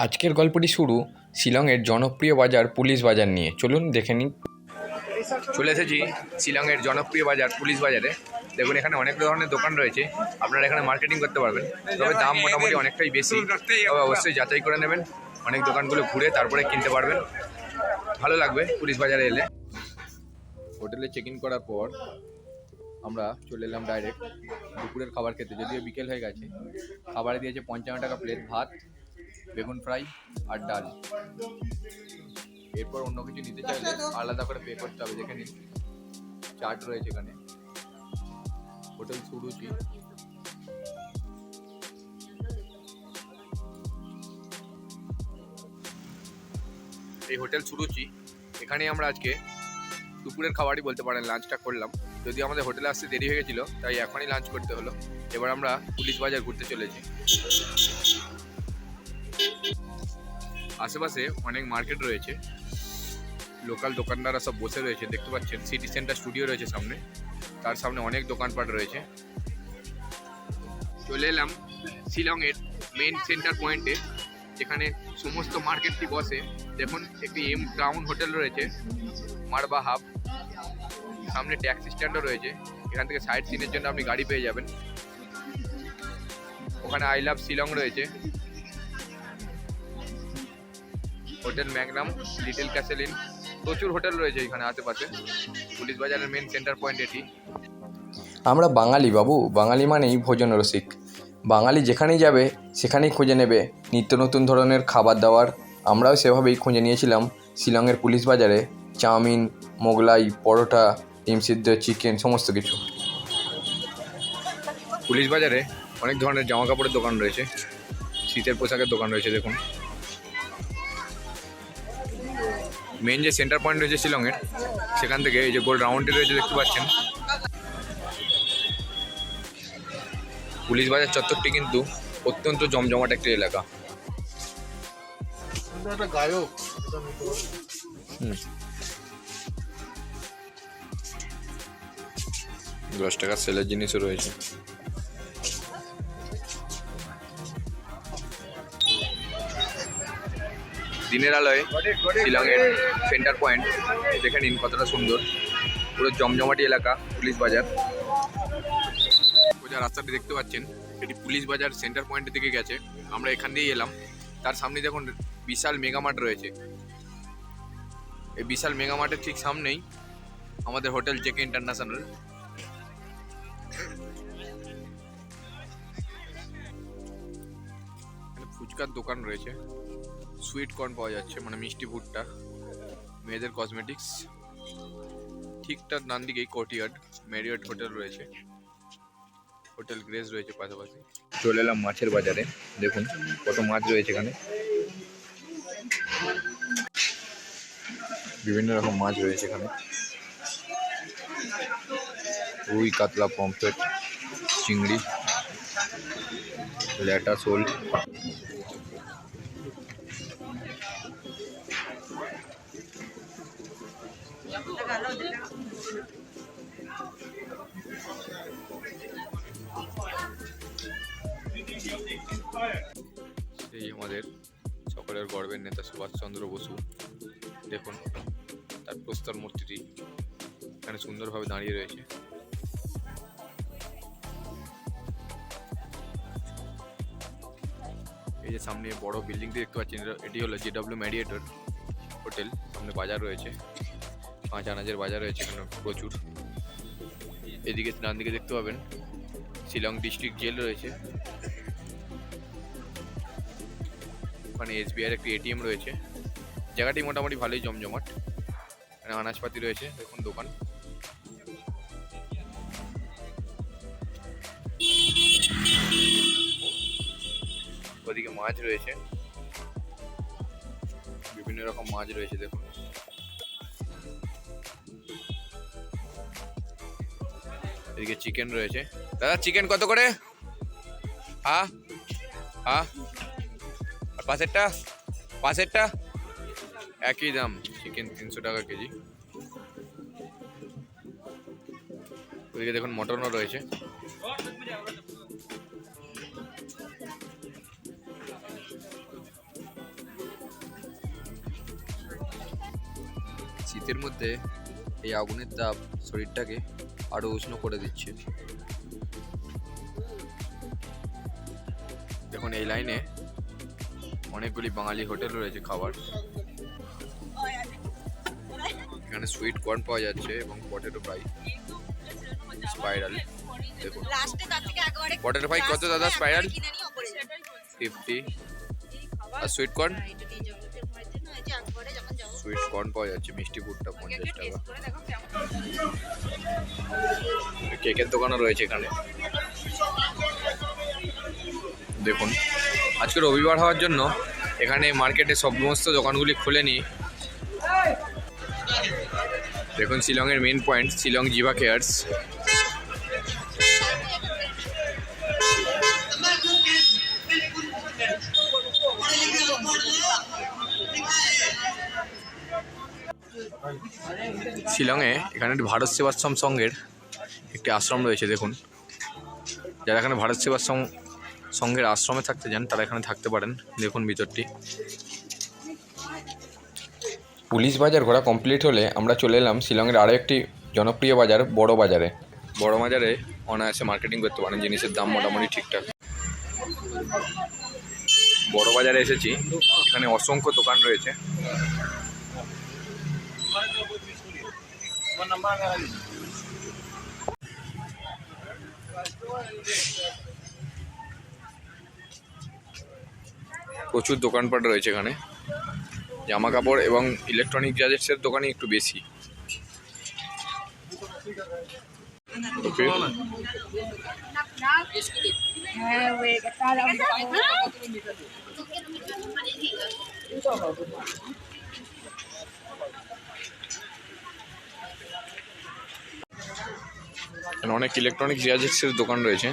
আজকের গল্পটি শুরু শিলংয়ের জনপ্রিয় বাজার পুলিশ বাজার নিয়ে। চলুন দেখে নিন চলে এসেছি শিলংয়ের জনপ্রিয় বাজার পুলিশ বাজারে। দেখুন, এখানে অনেক ধরনের দোকান রয়েছে। আপনারা এখানে মার্কেটিং করতে পারবেন। তবে দাম মোটামুটি অনেকটাই বেশি। তবে অবশ্যই যাচাই করে নেবেন। অনেক দোকানগুলো ঘুরে তারপরে কিনতে পারবেন। ভালো লাগবে পুলিশ বাজারে এলে। হোটেলে চেক ইন করার পর আমরা চলে এলাম ডাইরেক্ট দুপুরের খাবার খেতে। যদিও বিকেল হয়ে গেছে। খাবারে দিয়েছে পঞ্চান্ন টাকা প্লেট ভাত। বেগুন ফ্রাই আর ডাল। এরপর অন্য কিছু নিতে চাইলে আলাদা করে পে করতে হবে যেখানে চাট রয়েছে এখানে। হোটেল সুরুচি। এই হোটেল সুরুচি এখানে আমরা আজকে দুপুরের খাবারই বলতে পারেন লাঞ্চটা করলাম। যদি আমাদের হোটেলে আসতে দেরি হয়ে গেছিল তাই এখনই লাঞ্চ করতে হলো। এবার আমরা পুলিশ বাজার ঘুরতে চলেছি। আশেপাশে অনেক মার্কেট রয়েছে। লোকাল দোকানদাররা সব বসে রয়েছে, দেখতে পাচ্ছেন। সিটি সেন্টার স্টুডিও রয়েছে সামনে। তার সামনে অনেক দোকানপাট রয়েছে। চলে এলাম শিলংয়ের মেন সেন্টার পয়েন্টে যেখানে সমস্ত মার্কেটটি বসে। দেখুন, একটি এম টাউন হোটেল রয়েছে মারবা হাব সামনে ট্যাক্সি স্ট্যান্ডও রয়েছে। এখান থেকে সাইড সিনের জন্য আপনি গাড়ি পেয়ে যাবেন। ওখানে আই লাভ শিলং রয়েছে। Hotel Magnum Little Castle Inn. প্রচুর হোটেল রয়েছে এখানে আশেপাশে। পুলিশ বাজারের মেন সেন্টার পয়েন্ট এটি। আমরা বাঙালি বাবু বাঙালি মানেই ভোজন রসিক। বাঙালি যেখানেই যাবে সেখানেই খুঁজে নেবে। নিত্য নতুন ধরনের খাবার দাবার। আমরাও সেভাবেই খুঁজে নিয়েছিলাম শিলংয়ের পুলিশ বাজারে। চাউমিন মোগলাই পরোটা ডিম সিদ্ধ চিকেন সমস্ত কিছু। পুলিশ বাজারে অনেক ধরনের জামা কাপড়ের দোকান রয়েছে। শীতের পোশাকের দোকান রয়েছে দেখুন। মেন যে সেন্টার পয়েন্ট রয়েছে শিলংয়ের সেখান থেকে এই যে গোল রাউন্ডে রয়েছে দেখতে পাচ্ছেন। পুলিশ বাজার চত্বরটি কিন্তু অত্যন্ত জমজমাট একটি এলাকা। গায়ক। দশ টাকার সেলের জিনিসও রয়েছে। দিনের আলোয় শিলংয়ের সেন্টার পয়েন্ট দেখে নিন কতটা সুন্দর। পুরো জমজমাটি এলাকা, পুলিশ বাজার। সোজা রাস্তাটি দেখতে পাচ্ছেন, এটি পুলিশ বাজার সেন্টার পয়েন্টের দিকে গেছে। আমরা এখান দিয়েই এলাম। তার সামনে দেখুন, বিশাল মেগামার্ট রয়েছে। এই বিশাল মেগামার্টের ঠিক সামনেই আমাদের হোটেল জেকে ইন্টারন্যাশনাল। ফুচকার দোকান রয়েছে। সুইট কর্ন পাওয়া যাচ্ছে মানে মিষ্টি ভুট্টা মেয়েদের কসমেটিক্স ঠিকঠাক ডান দিকেই কোর্টিয়ার্ড ম্যারিয়ট হোটেল রয়েছে। হোটেল গ্রেস রয়েছে পাশাপাশি। চলে এলাম মাছের বাজারে, দেখুন কত মাছ রয়েছে এখানে। বিভিন্ন রকম মাছ রয়েছে এখানে। রুই, কাতলা, পমফ্রেট, চিংড়ি ল্যাটা শোল এই আমাদের সকলের গর্বের নেতা সুভাষচন্দ্র বসু। দেখুন, তার প্রস্তর মূর্তিটি এখানে সুন্দরভাবে দাঁড়িয়ে রয়েছে। এই যে সামনে বড় বিল্ডিংটি দেখতে পাচ্ছেন, এটা- হলো জেডব্লিউ ম্যাডিয়েটর হোটেল। সামনে বাজার রয়েছে। পাঁচ আনাজের বাজার রয়েছে এখানে প্রচুর। এদিকে ডান দিকে দেখতে পাবেন, শিলং ডিস্ট্রিক্ট জেল রয়েছে। ওখানে এসবিআই একটি এটিএম রয়েছে। জায়গাটি মোটামুটি ভালোই জমজমাট। এখানে আনাজপাতি রয়েছে, দেখুন দোকান। ওদিকে মাছ রয়েছে। বিভিন্ন রকম মাছ রয়েছে, দেখুন। এদিকে চিকেন রয়েছে। দাদা চিকেন কত করে? আ আ আর পাশেরটা পাশেরটা একই দাম চিকেন তিনশো টাকা কেজি। ওদিকে দেখুন মটনও রয়েছে। শীতের মধ্যে এই আগুনের তাপ শরীরটাকে আরও উষ্ণ করে দিচ্ছে। দেখুন, এই লাইনে অনেকগুলি বাঙালি হোটেল রয়েছে খাবার এখানে সুইট কর্ন পাওয়া যাচ্ছে এবং পটেটো ফ্রাই স্পাইরাল দেখুন। পটেটো ফ্রাই কত দাদা? স্পাইরাল। ফিফটি আর সুইট কর্ন সুইট কর্ন পাওয়া যাচ্ছে, মিষ্টি ফুডটা পঞ্চাশ টাকা। কেকের দোকানও রয়েছে এখানে। দেখুন, আজকে রবিবার হওয়ার জন্য এখানে মার্কেটে সমস্ত দোকানগুলি খুলেনি। দেখুন, শিলংয়ের মেন পয়েন্ট শিলং জিভা কেয়ার্স। শিলংয়ে এখানে ভারত সেবাশ্রম সংঘের একটি আশ্রম রয়েছে দেখুন। যারা এখানে ভারত সেবাশ্রম সংঘের আশ্রমে থাকতে যান তারা এখানে থাকতে পারেন। দেখুন ভিতরটি। পুলিশ বাজার ঘোরা কমপ্লিট হলে আমরা চলে এলাম শিলংয়ের আরও একটি জনপ্রিয় বাজার বড় বাজারে। বড় বাজারে অনায়াসে মার্কেটিং করতে পারেন জিনিসের দাম মোটামুটি ঠিকঠাক। বড় বাজারে এসেছি। এখানে অসংখ্য দোকান রয়েছে। প্রচুর দোকানপাট রয়েছে এখানে। জামা কাপড় এবং ইলেকট্রনিক গ্যাজেটসের দোকানই একটু বেশি। এখানে অনেক ইলেকট্রনিক গ্যাজেটসের দোকান রয়েছে।